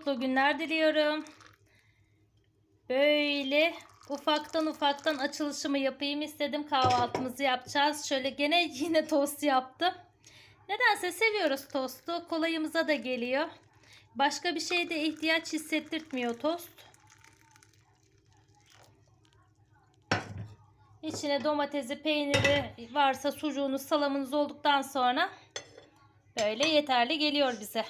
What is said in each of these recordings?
mutlu günler diliyorum. Böyle ufaktan ufaktan açılışımı yapayım istedim. Kahvaltımızı yapacağız. Şöyle gene yine tost yaptım. Nedense seviyoruz tostu. Kolayımıza da geliyor. Başka bir şeye ihtiyaç hissettirtmiyor tost. İçine domatesi, peyniri varsa sucuğunuz, salamınız olduktan sonra böyle yeterli geliyor bize.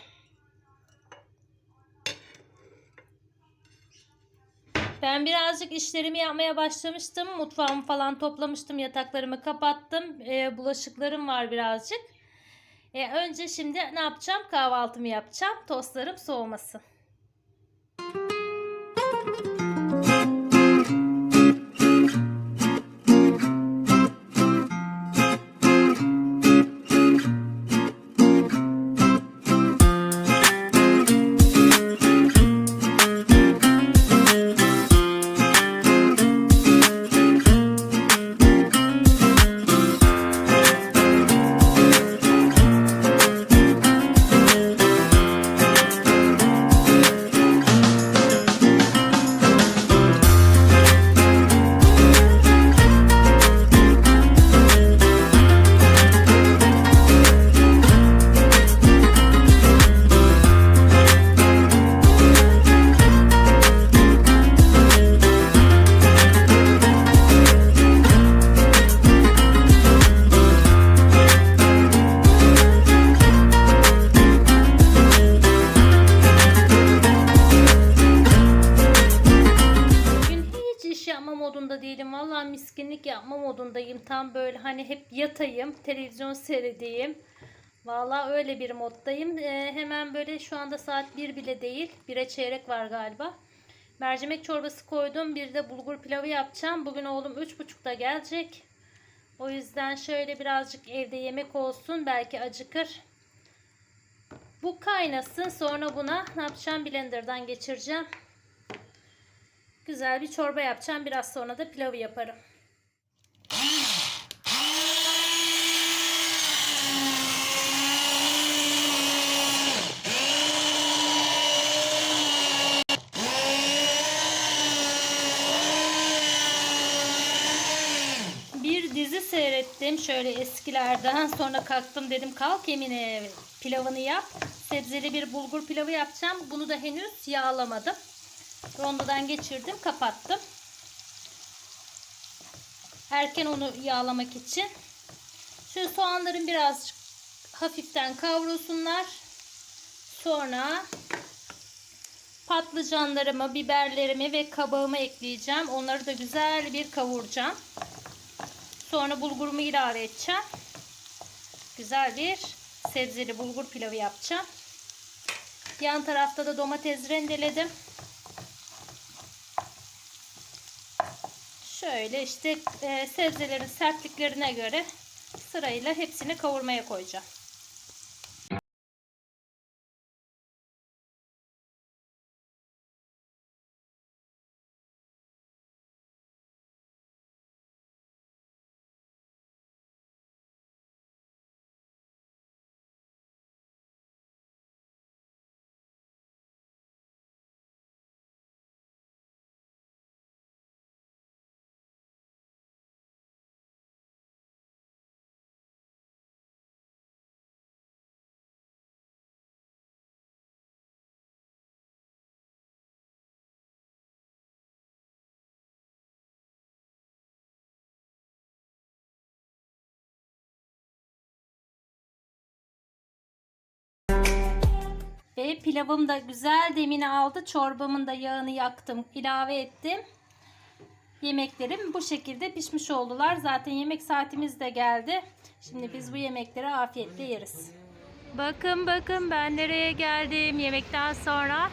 Ben birazcık işlerimi yapmaya başlamıştım. Mutfağımı falan toplamıştım. Yataklarımı kapattım. Ee, bulaşıklarım var birazcık. Ee, önce şimdi ne yapacağım? Kahvaltımı yapacağım. Tostlarım soğumasın. Seyredeyim. Vallahi öyle bir moddayım. Ee, hemen böyle şu anda saat 1 bile değil. 1'e çeyrek var galiba. Mercimek çorbası koydum. Bir de bulgur pilavı yapacağım. Bugün oğlum 3.30'da gelecek. O yüzden şöyle birazcık evde yemek olsun. Belki acıkır. Bu kaynasın. Sonra buna ne yapacağım? Blender'dan geçireceğim. Güzel bir çorba yapacağım. Biraz sonra da pilavı yaparım. Bir dizi seyrettim şöyle eskilerden. Sonra kalktım dedim kalk Emine pilavını yap. Sebzeli bir bulgur pilavı yapacağım. Bunu da henüz yağlamadım. Rondodan geçirdim, kapattım. Erken onu yağlamak için. Şöyle soğanların birazcık hafiften kavrulsunlar. Sonra patlıcanlarımı, biberlerimi ve kabağımı ekleyeceğim. Onları da güzel bir kavuracağım. Sonra bulgurumu ilave edeceğim. Güzel bir sebzeli bulgur pilavı yapacağım. Yan tarafta da domates rendeledim. Şöyle işte e, sebzelerin sertliklerine göre sırayla hepsini kavurmaya koyacağım. Ve pilavım da güzel demini aldı. Çorbamın da yağını yaktım. ilave ettim. Yemeklerim bu şekilde pişmiş oldular. Zaten yemek saatimiz de geldi. Şimdi biz bu yemekleri afiyetle yeriz. Bakın bakın ben nereye geldim yemekten sonra.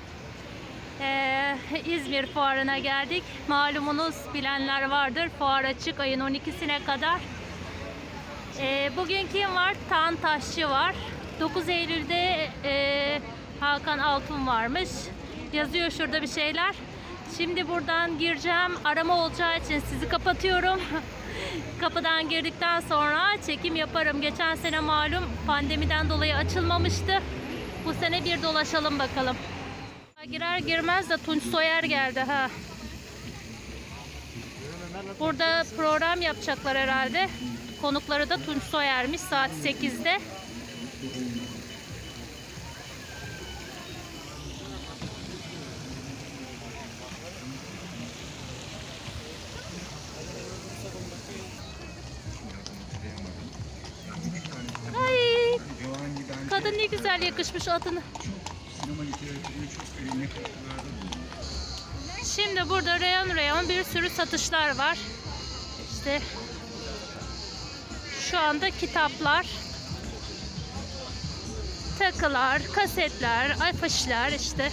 Ee, İzmir fuarına geldik. Malumunuz bilenler vardır. Fuar açık ayın 12'sine kadar. Ee, bugün kim var? Tan Taşçı var. 9 Eylül'de e, Hakan Altun varmış. Yazıyor şurada bir şeyler. Şimdi buradan gireceğim. Arama olacağı için sizi kapatıyorum. Kapıdan girdikten sonra çekim yaparım. Geçen sene malum pandemiden dolayı açılmamıştı. Bu sene bir dolaşalım bakalım. Girer girmez de Tunç Soyer geldi ha. Burada program yapacaklar herhalde. Konukları da Tunç Soyer'miş saat 8'de. Güzel yakışmış adını. Şimdi burada reyon reyon bir sürü satışlar var. İşte şu anda kitaplar, takılar, kasetler, afişler işte.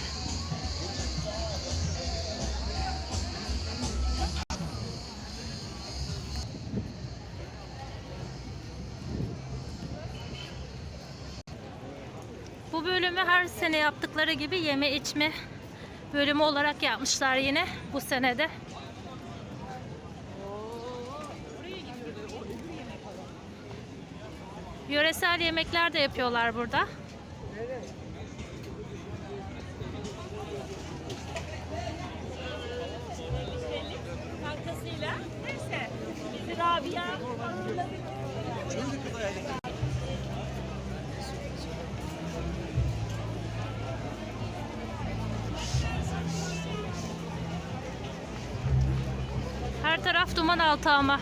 Bölümü her sene yaptıkları gibi yeme içme bölümü olarak yapmışlar yine bu senede. Yöresel yemekler de yapıyorlar burada. Kankasıyla. Neyse. Rabia taraf duman altı ama.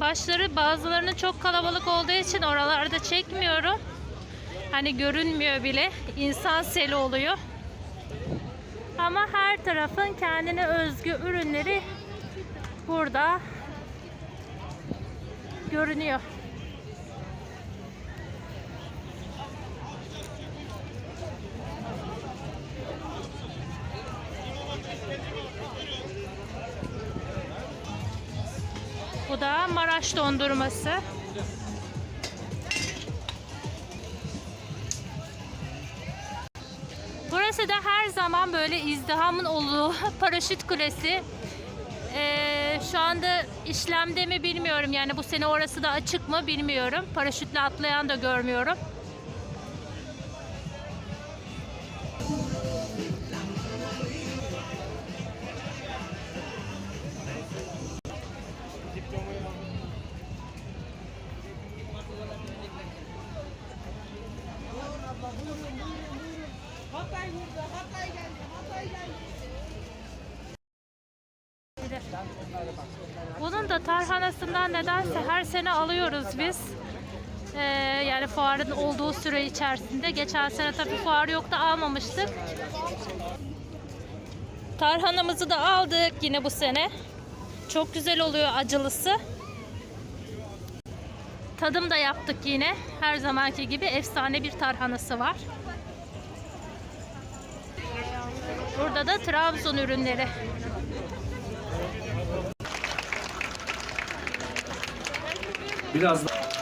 Başları bazılarının çok kalabalık olduğu için oralarda çekmiyorum. Hani görünmüyor bile. İnsan seli oluyor. Ama her tarafın kendine özgü ürünleri burada görünüyor. Bu da Maraş dondurması. Burası da her zaman böyle izdihamın olduğu paraşüt kulesi. Şu anda işlemde mi bilmiyorum. Yani bu sene orası da açık mı bilmiyorum. Paraşütle atlayan da görmüyorum. Bunun da tarhanasından nedense her sene alıyoruz biz. Ee, yani fuarın olduğu süre içerisinde. Geçen sene tabii fuar yoktu almamıştık. Tarhanamızı da aldık yine bu sene. Çok güzel oluyor acılısı. Tadım da yaptık yine. Her zamanki gibi efsane bir tarhanası var. Burada da Trabzon ürünleri. Biraz Luna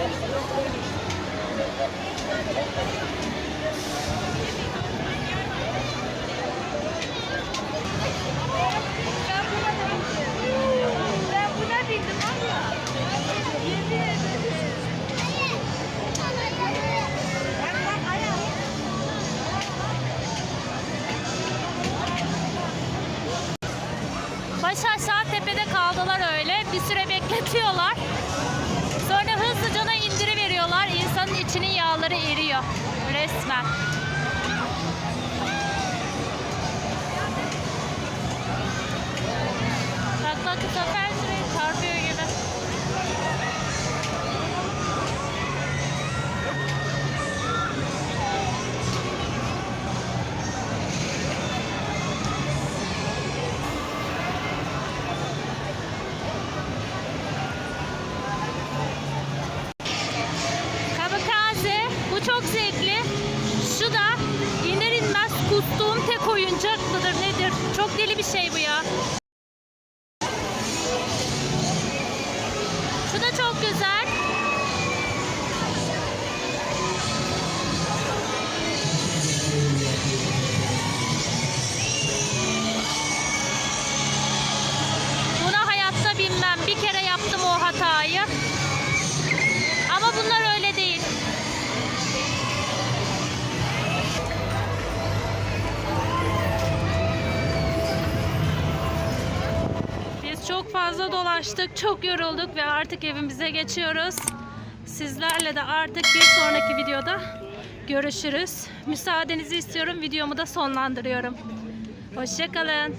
Ben kaldılar öyle. Bir süre bekletiyorlar. Sonra hızlıca indiri veriyorlar. İnsanın içinin yağları eriyor. Resmen. Bak bak Deli bir şey bu ya. Çok fazla dolaştık, çok yorulduk ve artık evimize geçiyoruz. Sizlerle de artık bir sonraki videoda görüşürüz. Müsaadenizi istiyorum, videomu da sonlandırıyorum. Hoşçakalın.